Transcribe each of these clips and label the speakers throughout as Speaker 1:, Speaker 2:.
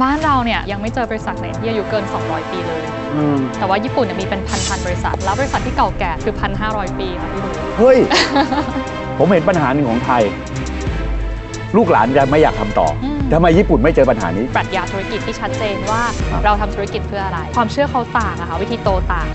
Speaker 1: บ้านเราเนี่ยยังไม่เจอบริษัทไหนที่อายุเกิน 200 ปีเลย
Speaker 2: อืม
Speaker 1: แต่ว่าญี่ปุ่นเนี่ยมีเป็นพันๆบริษัท แล้วบริษัทที่เก่าแก่คือ 1,500 ปีค่ะพี่ดู
Speaker 2: เฮ้ย ผมเห็นปัญหาหนึ่งของไทย ลูกหลานจะไม่อยากทำต่ออ
Speaker 1: ม
Speaker 2: ทำไมญี่ปุ่นไม่เจอปัญหานี้
Speaker 1: ปรัชญาธุรกิจที่ชัดเจนว่า
Speaker 2: ครับ
Speaker 1: เราทำธุรกิจเพื่ออะไร ความเชื่อเขาต่างอะค่ะวิธีโตต่าง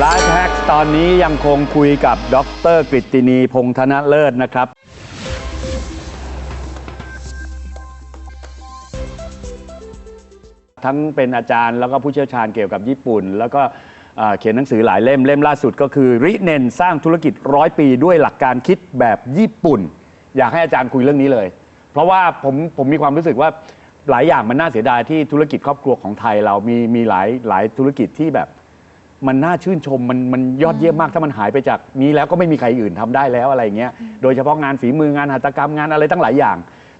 Speaker 2: ไลฟ์แฮกตอนนี้ยังคงคุยกับดรกฤตินีพงษ์ธนเลิศนะครับ ทั้งเป็นอาจารย์แล้วก็ผู้เชี่ยวชาญเกี่ยวกับญี่ปุ่น แล้วก็เอ่อเขียนหนังสือหลายเล่มเล่มล่าสุดก็คือ ริเนนสร้างธุรกิจร้อยปีด้วยหลักการคิดแบบญี่ปุ่น อยากให้อาจารย์คุยเรื่องนี้เลย เพราะว่าผมผมมีความรู้สึกว่าหลายอย่างมันน่าเสียดายที่ธุรกิจครอบครัวของไทยเรามีมีหลายหลายธุรกิจที่แบบ มันน่าชื่นชมมันมันยอดเยี่ยมมากถ้ามันหายไปจากนี้แล้วก็ไม่มีใครอื่นทำได้แล้วอะไรอย่างเงี้ยโดยเฉพาะงานฝีมืองานหัตถกรรมงานอะไรตั้งหลายอย่าง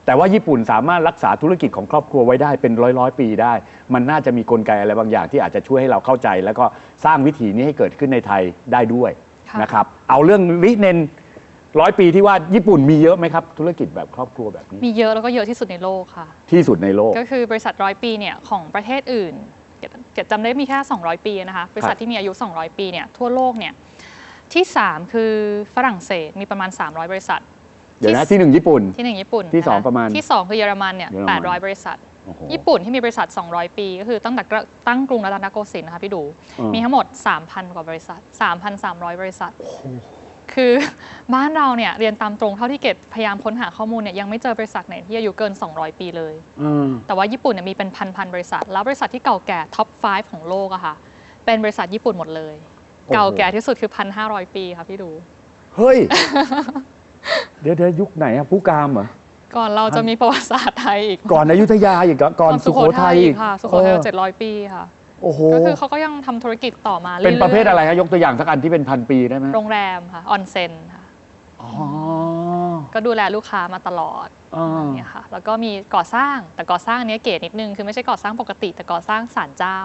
Speaker 2: แต่ว่าญี่ปุ่นสามารถรักษาธุรกิจของครอบครัวไว้ได้เป็นร้อยร้อยๆปีได้ มันน่าจะมีกลไกอะไรบางอย่างที่อาจจะช่วยให้เราเข้าใจ แล้วก็สร้างวิถีนี้ให้เกิดขึ้นในไทยได้ด้วย
Speaker 1: ค่ะ
Speaker 2: นะครับเอาเรื่องริเนนร้อยปีที่ว่าญี่ปุ่นมีเยอะไหมครับธุรกิจแบบครอบครัวแบบนี้
Speaker 1: มีเยอะแล้วก็เยอะที่สุดในโลกค่ะ
Speaker 2: ที่สุดในโลก
Speaker 1: ก็คือบริษัทร้อยปีเนี่ยของประเทศอื่น เกดเกดจำได้มีแค่ 200 ปีนะคะบริษัทที่มีอายุ 200 ปีเนี่ยทั่วโลกเนี่ยที่ 3 คือฝรั่งเศสมีประมาณ 300 บริษัท
Speaker 2: เดี๋ยวนะที่หนึ่งญี่ปุ่น
Speaker 1: ที่หนึ่งญี่ปุ่น
Speaker 2: ที่สอง
Speaker 1: นค
Speaker 2: ประมาณ
Speaker 1: ที่2คือเยอรมันเนี่ย
Speaker 2: เยอรมัน
Speaker 1: 800บริษัท
Speaker 2: โอ้โห
Speaker 1: ญี่ปุ่นที่มีบริษัท 200 ปี ก็คือตั้งแต่ตั้งกรุงรัตนโกสินทร์นะคะพี่ดู
Speaker 2: อืม
Speaker 1: มีทั้งหมด 3,000 กว่าบริษัท 3,300 บริษัท คือบ้านเราเนี่ยเรียนตามตรงเท่าที่เกดพยายามค้นหาข้อมูลเนี่ยยังไม่เจอบริษัทไหนที่อายุเกิน 200 ปีเลย
Speaker 2: อืม
Speaker 1: แต่ว่าญี่ปุ่นเนี่ยมีเป็นพันๆบริษัท แล้วบริษัทที่เก่าแก่ท็อป 5 ของโลกอะค่ะ เป็นบริษัทญี่ปุ่นหมดเลย
Speaker 2: โอ้โห
Speaker 1: เก่าแก่ที่สุดคือ 1,500 ปีค่ะพี่ดู
Speaker 2: เฮ้ย เดี๋ยวเดี๋ยวยุคไหนอะผู้กามเหรอ
Speaker 1: ก่อนเราจะมีประวัติศาสตร์ไทยอีก
Speaker 2: ก่อนอยุธยาอีกเหรอก่อนสุโขทัย
Speaker 1: อี
Speaker 2: อี
Speaker 1: ก
Speaker 2: ก
Speaker 1: ค่ะ สุโขทัย
Speaker 2: เออ
Speaker 1: เจ็ดร้อยปีค่ะ
Speaker 2: โอ้โห
Speaker 1: ก็คือเขาก็ยังทำธุรกิจต่อมาเรื่อยๆ
Speaker 2: เป็นประเภทอะไรฮะยกตัวอย่างสักอันที่เป็นพันปีได้ไหม
Speaker 1: โรงแรมค่ะออนเซ็นค่ะ
Speaker 2: อ๋อ
Speaker 1: ก็ดูแลลูกค้ามาตลอด
Speaker 2: อ่า
Speaker 1: เนี่ยค่ะแล้วก็มีก่อสร้างแต่ก่อสร้างเนี้ยเก๋นิดนึงคือไม่ใช่ก่อสร้างปกติ แต่ก่อสร้างศาลเจ้า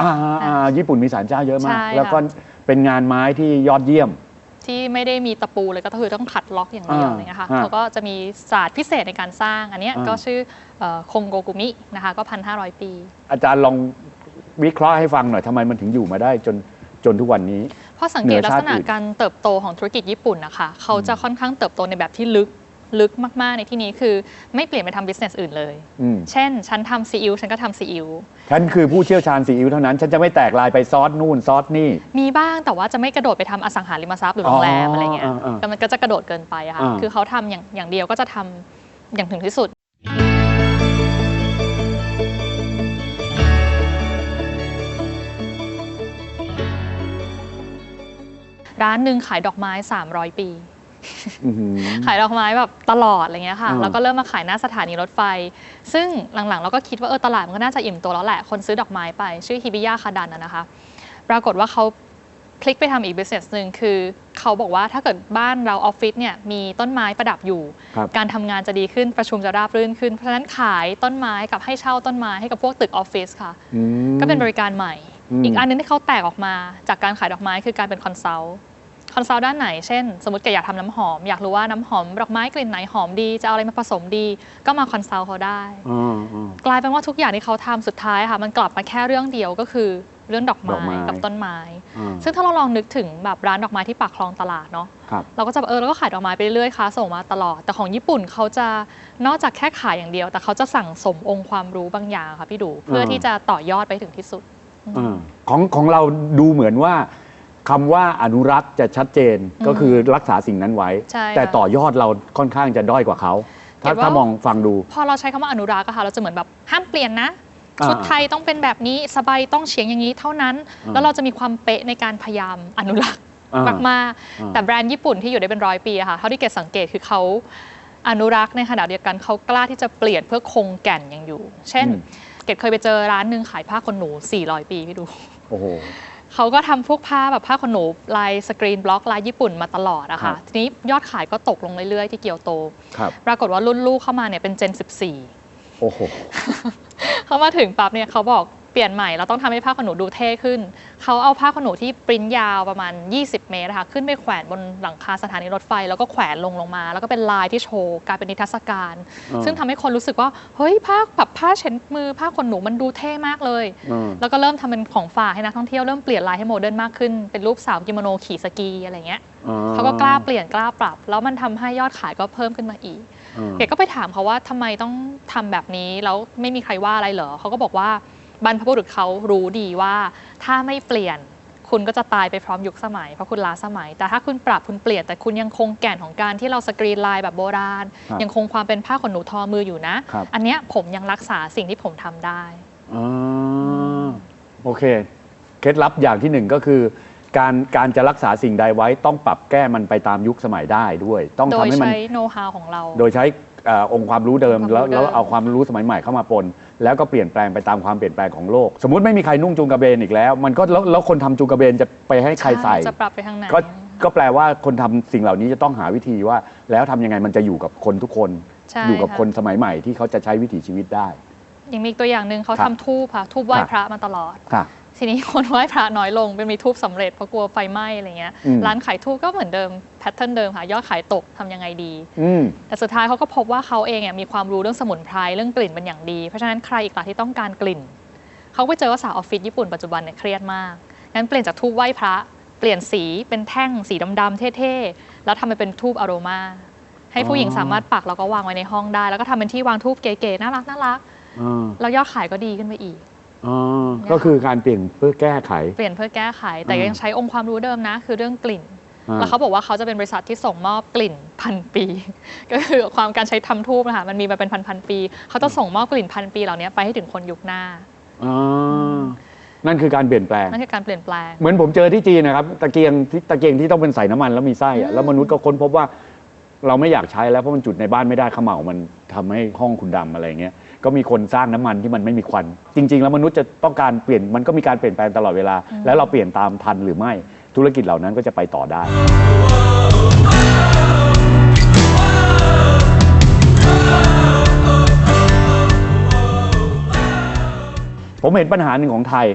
Speaker 2: อ่าอ่าญี่ปุ่นมีศาลเจ้าเยอะมาก
Speaker 1: ใช่
Speaker 2: แล้วก็
Speaker 1: ค่ะ
Speaker 2: เป็นงานไม้ที่ยอดเยี่ยม
Speaker 1: ที่ไม่ได้มีตะปูเลยก็คือต้องขัดล็อกอย่างเดียว
Speaker 2: อ่า
Speaker 1: อะไรเงี้ยค่ะ
Speaker 2: ฮะ
Speaker 1: เขาก็จะมีศาสตร์พิเศษในการสร้าง อันเนี้ย
Speaker 2: อ่า
Speaker 1: ก็ชื่อเอ่อคงโกกุมินะคะก็พันห้าร้อยปี
Speaker 2: อาจารย์ลอง วิเคราะห์ให้ฟังหน่อยทำไมมันถึงอยู่มาได้จนจนทุกวันนี้
Speaker 1: เพราะสังเกต
Speaker 2: เหนือ
Speaker 1: ลัก
Speaker 2: ชา
Speaker 1: ษ
Speaker 2: ติ
Speaker 1: ณะ
Speaker 2: อื่น
Speaker 1: การเติบโตของธุรกิจญี่ปุ่นนะคะเขาจะค่อนข้างเติบโตในแบบที่ลึกลึกมาก ๆ ในที่นี้คือไม่เปลี่ยนไปทำ business อื่นเลย
Speaker 2: อืม
Speaker 1: เช่น ฉันทำซีอิ๊วฉันก็ทำซีอิ๊ว
Speaker 2: ฉันคือผู้เชี่ยวชาญซีอิ๊วเท่านั้น ฉันจะไม่แตกลายไปซอสนู่นซอสนี่
Speaker 1: มีบ้างแต่ว่าจะไม่กระโดดไปทำอสังหาริมทรัพย์หรือโรงแรม
Speaker 2: อ๋ออ
Speaker 1: อะไรเงี้ย
Speaker 2: อ่าๆ
Speaker 1: ก็มันก็จะกระโดดเกินไปอะค่ะ
Speaker 2: อ่า
Speaker 1: คือเขาทำอย่างอย่างเดียวก็จะทำอย่างถึงที่สุด ร้านหนึ่งขายดอกไม้ 300 ปี
Speaker 2: อื้อหือ
Speaker 1: ขายดอกไม้แบบตลอดอะไรเงี้ยค่ะ
Speaker 2: อ่า
Speaker 1: แล้วก็เริ่มมาขายหน้าสถานีรถไฟ ซึ่งหลังๆ เราก็คิดว่าเออตลาดมันก็น่าจะอิ่มตัวแล้วแหละ คนซื้อดอกไม้ไปชื่อฮิบิยะคาดันนะนะคะ ปรากฏว่าเขาคลิกไปทำอีก business หนึ่งคือเขาบอกว่าถ้าเกิดบ้านเราออฟฟิศเนี่ยมีต้นไม้ประดับอยู่
Speaker 2: ครับ
Speaker 1: การทำงานจะดีขึ้นประชุมจะราบรื่นขึ้น เพราะฉะนั้นขายต้นไม้กับให้เช่าต้นไม้ให้กับพวกตึกออฟฟิศค่ะ
Speaker 2: อืม
Speaker 1: ก็เป็นบริการใหม่
Speaker 2: อืม
Speaker 1: อีกอันหนึงที่เขาแตกออกมาจากการขายดอกไม้คือการเป็นคอนซัลท์คอนซัลท์ด้านไหน เช่น สมมติแกอยากทำน้ำหอม อยากรู้ว่าน้ำหอมดอกไม้กลิ่นไหนหอมดี จะเอาอะไรมาผสมดี ก็มาคอนซัลท์เขาได้
Speaker 2: อ่าอ่า
Speaker 1: กลายเป็นว่าทุกอย่างที่เขาทำสุดท้ายค่ะ มันกลับมาแค่เรื่องเดียวก็คือเรื่องดอก
Speaker 2: ดอกไม้
Speaker 1: ไม้กับต้นไม้
Speaker 2: อ่า
Speaker 1: ซึ่งถ้าเราลองนึกถึงแบบร้านดอกไม้ที่ปากคลองตลาดเนาะ
Speaker 2: ครับ
Speaker 1: เราก็จะแบบเออเราก็ขายดอกไม้ไปเรื่อยๆค้าส่งมาตลอด แต่ของญี่ปุ่นเขาจะนอกจากแค่ขายอย่างเดียว แต่เขาจะสั่งสมองค์ความรู้บางอย่างค่ะพี่ดู เพื่อที่จะต่อยอดไปถึงที่สุด
Speaker 2: อ่า ของของเราดูเหมือนว่าคำว่าอนุรักษ์จะชัดเจน
Speaker 1: อืม
Speaker 2: ก็คือรักษาสิ่งนั้นไว้
Speaker 1: ใช่ค่ะ
Speaker 2: แต่ต่อยอดเราค่อนข้างจะด้อยกว่าเขาถ้า
Speaker 1: เห็นว่า
Speaker 2: ถ้ามองฟังดู
Speaker 1: พอเราใช้คำว่าอนุรักษ์อะค่ะ เราจะเหมือนแบบห้ามเปลี่ยนนะ
Speaker 2: อ่า
Speaker 1: ชุดไทยต้องเป็นแบบนี้สบายต้องเฉียงอย่างนี้เท่านั้น
Speaker 2: อ่า
Speaker 1: แล้วเราจะมีความเป๊ะในการพยายามอนุรักษ์
Speaker 2: อ่าม
Speaker 1: มาก
Speaker 2: อ่า
Speaker 1: ๆแต่แบรนด์ญี่ปุ่นที่อยู่ได้เป็นร้อยปีอะค่ะเท่าที่เกดสังเกตคือเขาอนุรักษ์ในขณะเดียวกันเขากล้าที่จะเปลี่ยนเพื่อคงแก่นยังอยู่ เช่น เกดเคยไปเจอร้านหนึ่งขายผ้าขนหนู 400 ปีพี่ดู
Speaker 2: โอ้โห
Speaker 1: เขาก็ทำพวกผ้าแบบผ้าขนหนูลายสกรีนบล็อกลายญี่ปุ่นมาตลอดอะ
Speaker 2: ครั
Speaker 1: ค่ะ
Speaker 2: บ
Speaker 1: ทีนี้ยอดขายก็ตกลงเรื่อยๆที่เกียวโต
Speaker 2: ครับ
Speaker 1: ปรากฏว่ารุ่นลูกเข้ามาเนี่ยเป็นเจน 14
Speaker 2: โอ้โห
Speaker 1: เขามาถึงปั๊บเนี่ยเขาบอก เปลี่ยนใหม่เราต้องทำให้ผ้าขนหนูดูเท่ขึ้น เขาเอาผ้าขนหนูที่ปริ้นยาวประมาณ 20 เมตรนะคะขึ้นไปแขวนบนหลังคาสถานีรถไฟ แล้วก็แขวนลงลงมา แล้วก็เป็นลายที่โชว์กลายเป็นนิทรรศการ
Speaker 2: อ่า
Speaker 1: ซึ่งทำให้คนรู้สึกว่าเฮ้ยผ้าแบบผ้าเช็ดมือผ้าขนหนูมันดูเท่มากเลย
Speaker 2: อืม
Speaker 1: แล้วก็เริ่มทำเป็นของฝากให้นักท่องเที่ยวเริ่มเปลี่ยนลายให้โมเดิร์นมากขึ้นเป็นรูปสาวกิโมโนขี่สกีอะไรเงี้ย
Speaker 2: อ๋อ
Speaker 1: เขาก็กล้าเปลี่ยนกล้าปรับ แล้วมันทำให้ยอดขายก็เพิ่มขึ้นมาอีก
Speaker 2: อืม
Speaker 1: เกดก็ไปถามเขาว่าทำไมต้องทำแบบนี้แล้วไม่มีใครว่าอะไรเหรอเขาก็บอกว่า บรรพบุรุษเขารู้ดีว่าถ้าไม่เปลี่ยนคุณก็จะตายไปพร้อมยุคสมัยเพราะคุณล้าสมัย แต่ถ้าคุณปรับคุณเปลี่ยน แต่คุณยังคงแก่นของการที่เราสกรีนลายแบบโบราณ
Speaker 2: ครับ
Speaker 1: ยังคงความเป็นผ้าขนหนูทอมืออยู่นะ
Speaker 2: ครับ
Speaker 1: อันเนี้ยผมยังรักษาสิ่งที่ผมทำได้
Speaker 2: อ๋อโอเค เคล็ดลับอย่างที่หนึ่งก็คือ การการจะรักษาสิ่งใดไว้ต้องปรับแก้มันไปตามยุคสมัยได้ด้วย ต้อง
Speaker 1: โด
Speaker 2: ทำ
Speaker 1: ย
Speaker 2: ให้มัน
Speaker 1: ใช้โน้ตฮาวของเรา
Speaker 2: โดยใช้เอ่อองค์ความรู้เดิม
Speaker 1: องค์ความรู้
Speaker 2: แล้วแล้ว
Speaker 1: เดิม
Speaker 2: เอาความรู้สมัยใหม่เข้ามาปน แล้วก็เปลี่ยนแปลงไปตามความเปลี่ยนแปลงของโลก สมมติไม่มีใครนุ่งจุงกระเบนอีกแล้ว มันก็แล้วแล้วคนทำจุงกระเบนจะไปให้ใครใส่
Speaker 1: จะปรับไปทางไหน
Speaker 2: ก็ก็แปลว่าคนทำสิ่งเหล่านี้จะต้องหาวิธีว่า แล้วทำยังไงมันจะอยู่กับคนทุกคน
Speaker 1: ใช่
Speaker 2: อยู่กับ
Speaker 1: ค่ะ
Speaker 2: คนสมัยใหม่ที่เขาจะใช้วิถีชีวิตได้
Speaker 1: ยังมีอีกตัวอย่างหนึ่งเขา
Speaker 2: ครับ
Speaker 1: ทำทูบค่ะทูบไหว้
Speaker 2: ครับ
Speaker 1: พระมาตลอด
Speaker 2: ค่ะ
Speaker 1: ทีนี้คนไหว้พระน้อยลงเป็นมีทูบสำเร็จเพราะกลัวไฟไหม้อะไรเงี้ย
Speaker 2: อืม
Speaker 1: ร้านขายทูบก็เหมือนเดิมแพทเทิร์นเดิมค่ะยอดขายตกทำยังไงดี
Speaker 2: อืม
Speaker 1: แต่สุดท้ายเขาก็พบว่าเขาเองเนี่ยมีความรู้เรื่องสมุนไพรเรื่องกลิ่นเป็นอย่างดี เพราะฉะนั้นใครอีกล่ะที่ต้องการกลิ่นเขาไปเจอว่าสาวออฟฟิศญี่ปุ่นปัจจุบันเนี่ยเครียดมากงั้นเปลี่ยนจากทูบไหว้พระเปลี่ยนสีเป็นแท่งสีดำๆเท่ๆแล้วทำมันเป็นทูบอโรมาให้ผู้หญิง
Speaker 2: อ๋อ
Speaker 1: สามารถปักแล้วก็วางไว้ในห้องได้ แล้วก็ทำเป็นที่วางทูบเก๋ๆน่ารักน่ารัก
Speaker 2: อ่า
Speaker 1: แล้วยอดขายก็ดีขึ้นไปอีก
Speaker 2: อ๋อก็คือการเปลี่ยนเพื่อแก้ไข
Speaker 1: เปลี่ยนเพื่อแก้ไข แต่
Speaker 2: อืม
Speaker 1: ยังใช้องค์ความรู้เดิมนะ คือเรื่องกลิ่น
Speaker 2: อ่
Speaker 1: แล้วเขาบอกว่าเขาจะเป็นบริษัทที่ส่งมอบกลิ่นพันปี ก็คือความการใช้ทำทูบนะคะมันมีมาเป็นพันพันๆปี เขาจะส่งมอบกลิ่นพันปีเหล่านี้ไปให้ถึงคนยุคหน้า
Speaker 2: อ๋อนั่นคือการเปลี่ยนแปลง
Speaker 1: นั่นคือการเปลี่ยนแปลง
Speaker 2: เหมือนผมเจอที่จีนนะครับตะเกียงที่ตะเกียงที่ต้องเป็นใส่น้ำมันแล้วมีไส้อะแล้วมนุษย์ก็ค้นพบว่า เราไม่อยากใช้แล้วเพราะมันจุดในบ้านไม่ได้เขม่ามันทำให้ห้องคุณดำอะไรเงี้ย ก็มีคนสร้างน้ำมันที่มันไม่มีควัน จริง ๆ แล้วมนุษย์จะต้องการเปลี่ยนมันก็มีการเปลี่ยนแปลงตลอดเวลา แล้วเราเปลี่ยนตามทันหรือไม่ธุรกิจเหล่านั้นก็จะไปต่อได้ ผมเห็นปัญหาหนึ่งของไทย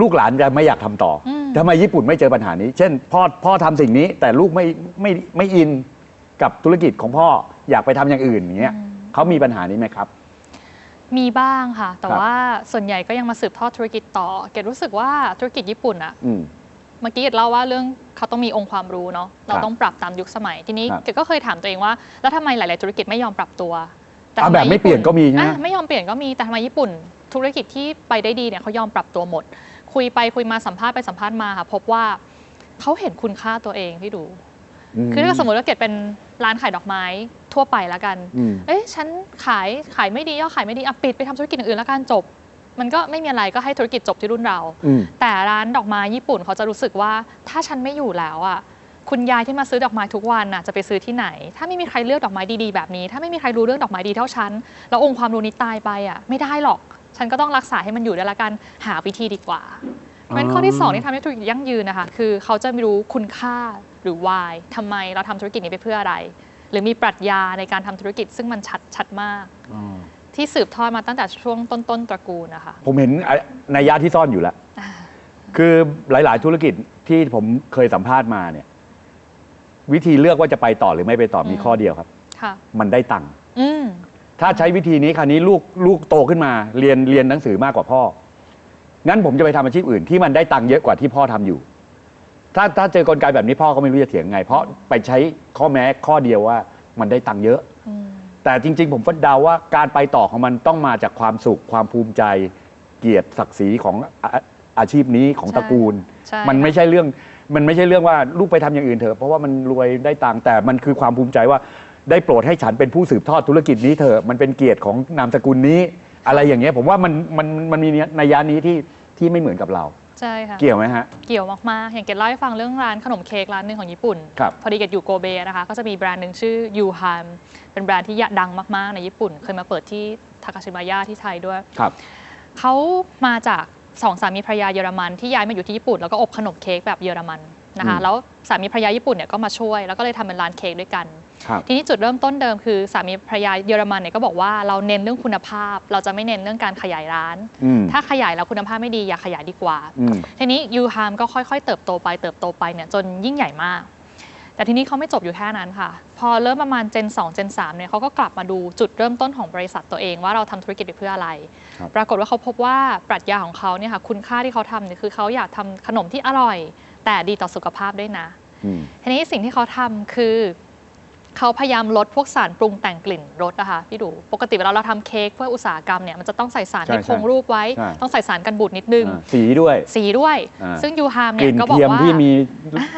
Speaker 2: ลูกหลานจะไม่อยากทำต่ออ
Speaker 1: ม
Speaker 2: ทำไมญี่ปุ่นไม่เจอปัญหานี้ เช่น พ่อพ่อทำสิ่งนี้ แต่ลูกไม่ไม่ไม่อินกับธุรกิจของพ่ออยากไปทำอย่างอื่นอย่างเงี้ย เขามีปัญหานี้ไหมครับ
Speaker 1: มีบ้างค่ะ แต่
Speaker 2: ครับ
Speaker 1: ว่าส่วนใหญ่ก็ยังมาสืบทอดธุรกิจต่อ เกดรู้สึกว่าธุรกิจญี่ปุ่นอะ
Speaker 2: อืม
Speaker 1: เมื่อกี้เกดเล่าว่าเรื่องเขาต้องมีองค์ความรู้เนาะเรา
Speaker 2: ครับ
Speaker 1: ต้องปรับตามยุคสมัย ทีนี้
Speaker 2: ครับ
Speaker 1: เกดก็เคยถามตัวเองว่า แล้วทำไมหลาย ๆ ธุรกิจไม่ยอมปรับตัว
Speaker 2: อะ
Speaker 1: ทำ
Speaker 2: แบบไม่เปลี่ยนก็มีใช่ไหม
Speaker 1: อะไม่ยอมเปลี่ยนก็มีแต่ทำไมญี่ปุ่น ธุรกิจที่ไปได้ดีเนี่ยเขายอมปรับตัวหมด คุยไปคุยมาสัมภาษณ์ไปสัมภาษณ์มาค่ะพบว่าเขาเห็นคุณค่าตัวเองพี่ดู คือถ้าสมมติว่าเกดเป็นร้านขายดอกไม้ ทั่วไปแล้วกัน
Speaker 2: อืม
Speaker 1: เอ๊ะฉันขายขายไม่ดียอดขายไม่ดีอะปิดไปทำธุรกิจอย่างอื่นแล้วกันจบ มันก็ไม่มีอะไรก็ให้ธุรกิจจบที่รุ่นเรา
Speaker 2: อืม
Speaker 1: แต่ร้านดอกไม้ญี่ปุ่นเขาจะรู้สึกว่าถ้าฉันไม่อยู่แล้วอะคุณยายที่มาซื้อดอกไม้ทุกวันน่ะจะไปซื้อที่ไหน ถ้าไม่มีใครเลือกดอกไม้ดีๆแบบนี้ ถ้าไม่มีใครรู้เรื่องดอกไม้ดีเท่าฉันแล้วองค์ความรู้นี้ตายไปอะไม่ได้หรอก ฉันก็ต้องรักษาให้มันอยู่ด้วยละกันหาวิธีดีกว่าเพราะฉะนั้นข้อที่สองที่ทำให้ธุรกิจยั่งยืนนะคะคือเขาจะรู้คุณค่าหรือ why ทำไมเราทำธุรกิจนี้ไปเพื่ออะไรห รือมีปรัชญาในการทำธุรกิจซึ่งมันชัดชัดมาก ที่สืบทอดมาตั้งแต่ช่วงต้นๆตระกูลนะคะ
Speaker 2: ผมเห็นในยยะที่ซ่อนอยู่แล้ว คือหลาย ๆ ธุรกิจที่ผมเคยสัมภาษณ์มาเนี่ย วิธีเลือกว่าจะไปต่อหรือไม่ไปต่อมี
Speaker 1: อืม
Speaker 2: ข้อเดียวครับ
Speaker 1: ค่ะ
Speaker 2: มันได้ตังค์
Speaker 1: อืม
Speaker 2: ถ้าใช้วิธีนี้คราวนี้ลูกลูกโตขึ้นมาเรียนเรียนหนังสือมากกว่าพ่องั้นผมจะไปทำอาชีพอื่นที่มันได้ตังค์เยอะกว่าที่พ่อทำอยู่ ถ้าถ้าเจอกลไกแบบนี้พ่อก็ไม่รู้จะเถียงไง เพราะไปใช้ข้อแม้ข้อเดียวว่ามันได้ตังค์เยอะ
Speaker 1: อืม
Speaker 2: แต่จริง ๆ ผมก็เดาว่าการไปต่อของมันต้องมาจากความสุขความภูมิใจ เกียรติศักดิ์ศรีของอาอาชีพนี้ของตระกูล
Speaker 1: ใช่
Speaker 2: มันไม่ใช่เรื่องมันไม่ใช่เรื่องว่าลูกไปทำอย่างอื่นเถอะเพราะว่ามันรวยได้ตังค์แต่มันคือความภูมิใจว่า ได้โปรดให้ฉันเป็นผู้สืบทอดธุรกิจนี้เถอะมันเป็นเกียรติของนามสกุลนี้ อะไรอย่างเงี้ยผมว่ามันมันมันมีนัยยะนี้ที่ที่ไม่เหมือนกับเรา
Speaker 1: ใช่ค่ะ
Speaker 2: เกี่ยวไหมฮะ
Speaker 1: เกี่ยวมากๆ อย่างเกดเล่าให้ฟังเรื่องร้านขนมเค้กร้านหนึ่งของญี่ปุ่น
Speaker 2: ครับ
Speaker 1: พอดีเกดอยู่โกเบนะคะ ก็จะมีแบรนด์หนึ่งชื่อยูฮานเป็นแบรนด์ที่ดังมากๆ ในญี่ปุ่น เคยมาเปิดที่ทากาชิมายะที่ไทยด้วย
Speaker 2: ครับ
Speaker 1: เขามาจากสองสามีภรรยาเยอรมันที่ย้ายมาอยู่ที่ญี่ปุ่น แล้วก็อบขนมเค้กแบบเยอรมันนะคะ
Speaker 2: อืม
Speaker 1: แล้วสามีภรรยาญี่ปุ่นเนี่ยก็มาช่วย แล้วก็เลยทำเป็นร้านเค้กด้วยกัน
Speaker 2: ครับ
Speaker 1: ทีนี้จุดเริ่มต้นเดิมคือสามีภรรยาเยอรมันเนี่ยก็บอกว่าเราเน้นเรื่องคุณภาพ เราจะไม่เน้นเรื่องการขยายร้าน
Speaker 2: อืม
Speaker 1: ถ้าขยายแล้วคุณภาพไม่ดีอย่าขยายดีกว่า
Speaker 2: อืม
Speaker 1: ทีนี้ยูฮามก็ค่อยๆ เติบโตไปเติบโตไปเนี่ยจนยิ่งใหญ่มาก แต่ทีนี้เขาไม่จบอยู่แค่นั้นค่ะ พอเริ่มประมาณ Gen 2 Gen 3เนี่ยเขาก็กลับมาดูจุดเริ่มต้นของบริษัทตัวเองว่าเราทำธุรกิจไปเพื่ออะไร
Speaker 2: ครับ
Speaker 1: ปรากฏว่าเขาพบว่าปรัชญาของเขาเนี่ยค่ะคุณค่าที่เขาทำเนี่ยคือเขาอยากทำขนมที่อร่อย แต่ดีต่อสุขภาพด้วยนะ
Speaker 2: อืม
Speaker 1: ทีนี้สิ่งที่เขาทำคือ เขาพยายามลดพวกสารปรุงแต่งกลิ่นรสนะคะพี่ดู ปกติเวลาเราทำเค้กเพื่ออุตสาหกรรมเนี่ยมันจะต้องใส่สาร
Speaker 2: ใช่
Speaker 1: ที่คง
Speaker 2: ใช่
Speaker 1: รูปไว้
Speaker 2: ใช่
Speaker 1: ต้องใส่สารกันบูดนิดนึง
Speaker 2: อ่าสีด้วย
Speaker 1: สีด้วย
Speaker 2: อ่า
Speaker 1: ซึ่งยูฮาม
Speaker 2: ก
Speaker 1: เนี่
Speaker 2: ลิ่
Speaker 1: ย
Speaker 2: น
Speaker 1: ก็บอก
Speaker 2: เทียม
Speaker 1: ว่า
Speaker 2: ที่มี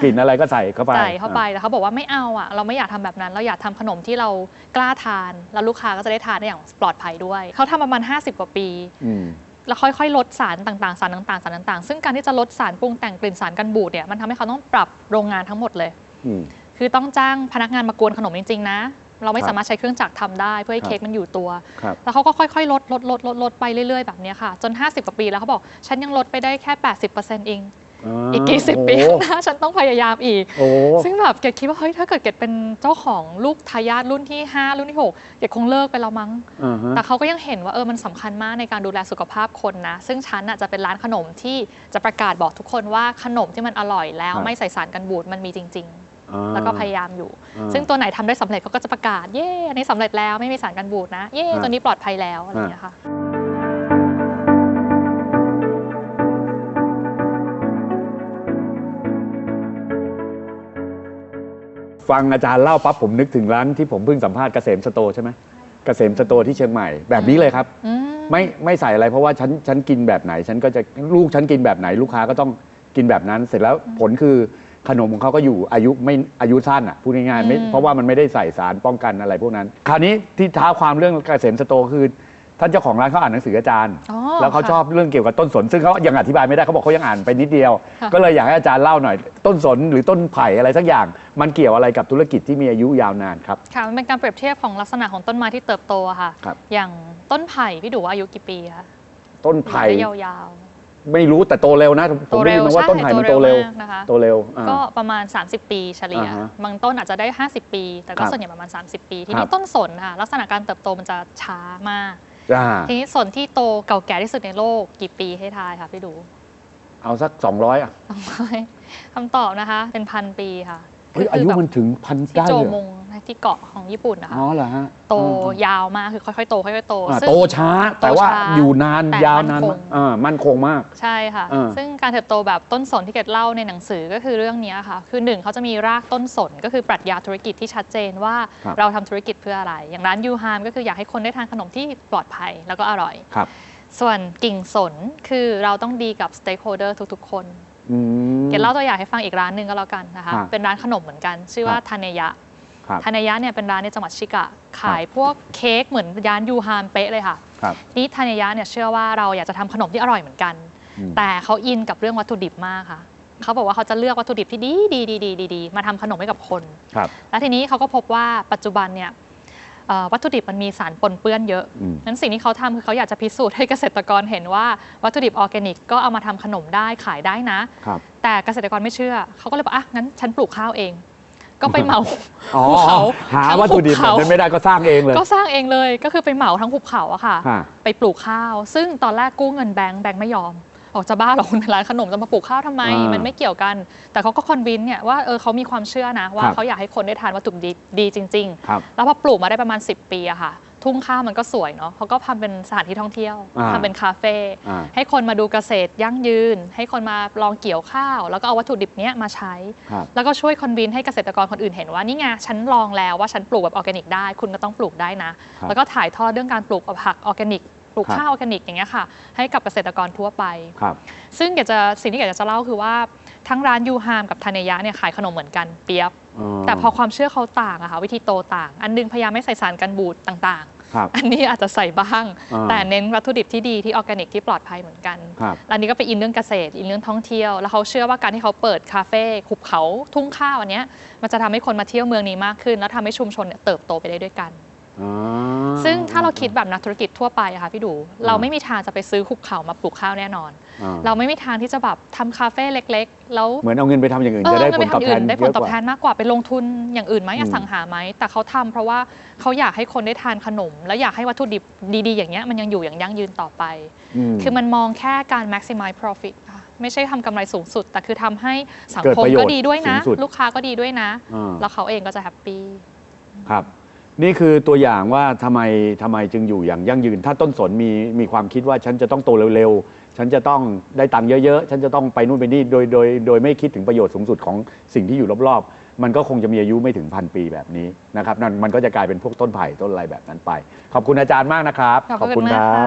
Speaker 2: กลิ่นอะไรก็ใส่เข้าไป
Speaker 1: ใส่เข้าไปแต่เขาบอกว่าไม่เอาอะเราไม่อยากทำแบบนั้น เราอยากทำขนมที่เรากล้าทาน แล้วลูกค้าก็จะได้ทานได้อย่างปลอดภัยด้วย เขาทำประมาณ 50 กว่าปี
Speaker 2: อืม
Speaker 1: แล้วค่อยๆ ลดสารต่างๆ สารต่างๆ สารต่างๆ ซึ่งการที่จะลดสารปรุงแต่งกลิ่นสารกันบูดเนี่ย มันทำให้เขาต้องปรับโรงงานทั้งหมดเลย
Speaker 2: อืม
Speaker 1: คือต้องจ้างพนักงานมากวนขนมจริงๆนะ เราไม่
Speaker 2: ครับ
Speaker 1: สามารถใช้เครื่องจักรทำได้เพื่อให้
Speaker 2: ครับ
Speaker 1: เค้กมันอยู่ตัว
Speaker 2: ครับ
Speaker 1: แล้วเขาก็ค่อยๆ ลดลดลดลดลดไปเรื่อยๆ แบบเนี้ยค่ะ จน 50 กว่าปีแล้วเขาบอก ฉันยังลดไปได้แค่ 80%เองอีกกี่สิบปี
Speaker 2: โอ้
Speaker 1: ข้างหน้าฉันต้องพยายามอีก
Speaker 2: โอ้
Speaker 1: ซึ่งแบบเกดคิดว่าเฮ้ยถ้าเกิดเกดเป็นเจ้าของลูกทายาทรุ่นที่ 5 รุ่นที่ 6 เกดคงเลิกไปแล้วมั้ง
Speaker 2: อ่าฮะ
Speaker 1: แต่เขาก็ยังเห็นว่าเออมันสำคัญมากในการดูแลสุขภาพคนนะ ซึ่งฉันน่ะจะเป็นร้านขนมที่จะประกาศบอกทุกคนว่าขนมที่มันอร่อยแล้ว
Speaker 2: ครับ
Speaker 1: ไม่ใส่สารกันบูดมันมีจริง
Speaker 2: อ่า
Speaker 1: ๆ แล้วก็พยายามอยู่
Speaker 2: อ่า
Speaker 1: ซึ่งตัวไหนทำได้สำเร็จเขาก็จะประกาศ เย่อันนี้สำเร็จแล้วไม่มีสารกันบูดนะ เย่
Speaker 2: อ่า
Speaker 1: ตัวนี้ปลอดภัยแล้วอะไรอย่างเงี้ยค่ะ
Speaker 2: ฟังอาจารย์เล่าปั๊บผมนึกถึงร้านที่ผมเพิ่งสัมภาษณ์เกษมสโตร์ใช่ไหมเกษมสโตร์ที่เชียงใหม่ แบบนี้เลยครับ
Speaker 1: อืม
Speaker 2: ไม่ไม่ใส่อะไรเพราะว่าฉันฉันกินแบบไหน ฉันก็จะลูกฉันกินแบบไหน ลูกค้าก็ต้องกินแบบนั้น เสร็จแล้วผลคือ ขนมของเขาก็อยู่อายุไม่อายุสั้นอะพูดง่ายๆไม่
Speaker 1: อืม
Speaker 2: เพราะว่ามันไม่ได้ใส่สารป้องกันอะไรพวกนั้น คราวนี้ที่ท้าความเรื่องเกษมสโตร์คือ ท่านเจ้าของร้านเขาอ่านหนังสืออาจารย์
Speaker 1: อ๋อ
Speaker 2: แล้วเขา
Speaker 1: ค่ะ
Speaker 2: ชอบเรื่องเกี่ยวกับต้นสน ซึ่งเขายังอธิบายไม่ได้เขาบอกเขายังอ่านไปนิดเดียว
Speaker 1: ค่ะ
Speaker 2: ก็เลยอยากให้อาจารย์เล่าหน่อย ต้นสนหรือต้นไผ่อะไรสักอย่าง มันเกี่ยวอะไรกับธุรกิจที่มีอายุยาวนานครับ
Speaker 1: ค่ะมันเป็นการเปรียบเทียบของลักษณะของต้นไม้ที่เติบโตอะค่ะ
Speaker 2: ครับ
Speaker 1: อย่างต้นไผ่พี่ดูว่าอายุกี่ปีคะ
Speaker 2: ต้นไผ่
Speaker 1: อยู่ได้ยาว
Speaker 2: ไม่รู้แต่โตเร็วนะ ผมได้ยินมาว่า
Speaker 1: ใช่
Speaker 2: ต้นไผ่มันโตเร็ว
Speaker 1: โตเร็วมากนะคะ
Speaker 2: โตเร็วอ่า
Speaker 1: ๆก็ประมาณ 30 ปีเฉลี่ย
Speaker 2: อ่าฮะ
Speaker 1: บางต้นอาจจะได้ 50 ปี แต่
Speaker 2: ค
Speaker 1: ก็
Speaker 2: รับ
Speaker 1: ส่วนใหญ่ประมาณ 30 ปี ที
Speaker 2: ครั
Speaker 1: นี้
Speaker 2: บ
Speaker 1: ต้นสนค่ะลักษณะการเติบโตมันจะช้ามาก
Speaker 2: อ่า
Speaker 1: ทีนี้สนที่โตเก่าแก่ที่สุดในโลกกี่ปีให้ทายค่ะพี่ดู
Speaker 2: เอาสัก 200 อะ
Speaker 1: คำตอบนะคะ เป็นพันปีค่ะ
Speaker 2: เฮ้ย
Speaker 1: คื
Speaker 2: อายุ
Speaker 1: แบบ
Speaker 2: มันถึงพัน
Speaker 1: ที่
Speaker 2: ได้
Speaker 1: โจ
Speaker 2: เลยเหร
Speaker 1: ม
Speaker 2: อ ง
Speaker 1: ที่เกาะของญี่ปุ่นนะคะ
Speaker 2: อ๋อเหรอฮะ
Speaker 1: โต
Speaker 2: อ่ายา
Speaker 1: วมากคือค่อยๆโตค่อยๆโต
Speaker 2: อ่า
Speaker 1: ซึ่ง
Speaker 2: โตช้า แต่ว่า
Speaker 1: โตช้า
Speaker 2: อยู่นาน
Speaker 1: แต่
Speaker 2: ยาวนาน
Speaker 1: มั่นค
Speaker 2: มางกอ่ามั่นคงมาก
Speaker 1: ใช่ค่ะ
Speaker 2: อ่า
Speaker 1: ซึ่งการเติบโตแบบต้นสนที่เกดเล่าในหนังสือก็คือเรื่องนี้ค่ะ คือหนึ่งเขาจะมีรากต้นสนก็คือปรัชญาธุรกิจที่ชัดเจนว่า
Speaker 2: ครับ
Speaker 1: เราทำธุรกิจเพื่ออะไร อย่างร้านยูฮามก็คืออยากให้คนได้ทานขนมที่ปลอดภัยแล้วก็อร่อย
Speaker 2: ครับ
Speaker 1: ส่วนกิ่งสนคือเราต้องดีกับสเต็กโฮเดอร์ทุกๆ คน
Speaker 2: อืม
Speaker 1: เกดเล่าตัวอย่างให้ฟังอีกร้านหนึ่งก็แล้วกันนะคะ
Speaker 2: ครับ
Speaker 1: เป็นร้านขนมเหมือนกัน ชื่อว่า
Speaker 2: ครับ
Speaker 1: ทานเนยะ
Speaker 2: ครับ
Speaker 1: ทานเนยะเนี่ยเป็นร้านในจังหวัดชิกะ ขายพวกเค้กเหมือนร้านยูฮามเป๊ะเลยค่ะ
Speaker 2: ครับ
Speaker 1: นี่ทานยะเนี่ยเชื่อว่าเราอยากจะทำขนมที่อร่อยเหมือนกัน
Speaker 2: อืม
Speaker 1: แต่เขาอินกับเรื่องวัตถุดิบมากค่ะเขาบอกว่าเขาจะเลือกวัตถุดิบที่ดีดีดีดีดีดีมาทำขนมให้กับคน
Speaker 2: ครับ
Speaker 1: แล้วทีนี้เขาก็พบว่าปัจจุบันเนี่ยเอ่อวัตถุดิบมันมีสารปนเปื้อนเยอะ
Speaker 2: อืม
Speaker 1: นั้นสิ่งที่เขาทำคือเขาอยากจะพิสูจน์ให้เกษตรกรเห็นว่าวัตถุดิบออร์แกนิก ก็เอามาทำขนมได้ขายได้นะ
Speaker 2: ครับ
Speaker 1: แต่เกษตรกรไม่เชื่อ เขาก็เลยบอกอะงั้นฉันปลูกข้าวเอง ก็ไปเหมา
Speaker 2: อ๋อ
Speaker 1: ภูเขา
Speaker 2: หา
Speaker 1: ทั้ง
Speaker 2: วัตถุดิบ
Speaker 1: ภู
Speaker 2: แบบ
Speaker 1: เขา
Speaker 2: นั้นไม่ได้ก็สร้างเองเลย
Speaker 1: ก็สร้างเองเลยก็คือไปเหมาทั้งภูเขาอะค่ะ
Speaker 2: ฮะ
Speaker 1: ไปปลูกข้าว ซึ่งตอนแรกกู้เงินแบงค์แบงค์ไม่ยอมออกจะบ้าเหรอคุณเป็นร้านขนมจะมาปลูกข้าวทำไม
Speaker 2: อ่ามั
Speaker 1: มันไม่เกี่ยวกัน แต่เขาก็คอนวินเนี่ยว่าเออเขามีความเชื่อนะ ว่า
Speaker 2: ครับ
Speaker 1: เขาอยากให้คนได้ทานวัตถุดิบดีจริง
Speaker 2: ครับ
Speaker 1: ๆแล้วพอปลูกมาได้ประมาณ 10 ปีอะค่ะ ทุ่งข้าวมันก็สวยเนาะเขาก็ทำเป็นสถานที่ท่องเที่ยว
Speaker 2: อ่า
Speaker 1: ทำเป็นคาเฟ่
Speaker 2: อ่า
Speaker 1: ให้คนมาดูเกษตรยั่งยืน ให้คนมาลองเกี่ยวข้าว แล้วก็เอาวัตถุดิบเนี้ยมาใช้
Speaker 2: ครับ
Speaker 1: แล้วก็ช่วยคอนวินให้เกษตรกรคนอื่นเห็นว่านี่ไงฉันลองแล้วว่าฉันปลูกแบบออร์แกนิกได้ คุณก็ต้องปลูกได้นะ
Speaker 2: ครับ
Speaker 1: แล้วก็ถ่ายทอดเรื่องการปลูกผักออร์แกนิก ปลูก
Speaker 2: ครับ
Speaker 1: ข้าวออร์แกนิกอย่างเงี้ยค่ะ ให้กับเกษตรกรทั่วไป
Speaker 2: ครับ
Speaker 1: ซึ่งอยากจะสิ่งที่อยากจะเล่าคือว่า ทั้งร้านยูฮามกับทานยะเนี่ยขายขนมเหมือนกันเปียบ แต่พอความเชื่อเขาต่างอะค่ะวิธีโตต่าง อันนึงพยายามไม่ใส่สารกันบูดต่าง
Speaker 2: ครับ
Speaker 1: ๆอันนี้อาจจะใส่บ้าง
Speaker 2: อ่า
Speaker 1: แต่เน้นวัตถุดิบที่ดีที่ออร์แกนิกที่ปลอดภัยเหมือนกัน
Speaker 2: ครับ
Speaker 1: อันนี้ก็ไปอินเรื่องเกษตรอินเรื่องท่องเที่ยว แล้วเขาเชื่อว่าการที่เขาเปิดคาเฟ่หุบเขาทุ่งข้าวอันเนี้ยมันจะทำให้คนมาเที่ยวเมืองนี้มากขึ้น แล้วทำให้ชุมชนเนี่ยเติบโตไปได้ด้วยกัน
Speaker 2: อ๋อ
Speaker 1: ซึ่ งถ้าเราคิดแบบนักธุรกิจทั่วไปอะค่ะพี่ดู เราไม่มีทางจะไปซื้อหุบเขามาปลูกข้าวแน่นอน
Speaker 2: อ่า
Speaker 1: เราไม่มีทางที่จะแบบทำคาเฟ่เล็ก ๆ แล้ว
Speaker 2: เหมือนเอาเงินไปทำอย่างอื่น
Speaker 1: เอ
Speaker 2: จะ
Speaker 1: อ
Speaker 2: ได้
Speaker 1: เงิน
Speaker 2: ผ
Speaker 1: ไป
Speaker 2: ลตอบ
Speaker 1: ทำ
Speaker 2: แท
Speaker 1: อื่
Speaker 2: น
Speaker 1: นได้ผ
Speaker 2: เย
Speaker 1: ล
Speaker 2: อะ
Speaker 1: ตอกบ
Speaker 2: ว่า
Speaker 1: แทนมากกว่าไปลงทุนอย่างอื่นไหม
Speaker 2: อืม
Speaker 1: อสังหาไหมแต่เขาทำเพราะว่าเขาอยากให้คนได้ทานขนม และอยากให้วัตถุดิบดีๆ อย่างเงี้ยมันยังอยู่อย่างยั่งยืนต่อไป
Speaker 2: ม
Speaker 1: คือมันมองแค่การ maximize profit ค่ะไม่ใช่ทำกำไรสูงสุด แต่คือทำให้สัง
Speaker 2: เกิด
Speaker 1: คม
Speaker 2: ประโยชน์
Speaker 1: ก็ดีด้วยนะ
Speaker 2: สูงสุด
Speaker 1: ลูกค้าก็ดีด้วยนะ
Speaker 2: อ่า
Speaker 1: แล้วเขาเองก็จะแฮปปี้
Speaker 2: ครับ นี่คือตัวอย่างว่าทำไมทำไมจึงอยู่อย่างยั่งยืน ถ้าต้นสนมีมีความคิดว่าฉันจะต้องโตเร็วๆ ฉันจะต้องได้ตังค์เยอะๆ ฉันจะต้องไปนู่นไปนี่โดยโดยโดยไม่คิดถึงประโยชน์สูงสุดของสิ่งที่อยู่รอบๆ มันก็คงจะมีอายุไม่ถึงพันปีแบบนี้นะครับนั่นมันก็จะกลายเป็นพวกต้นไผ่ต้นอะไรแบบนั้นไป ขอบคุณอาจารย์มากนะครับ
Speaker 1: ขอบคุณมากค่ะ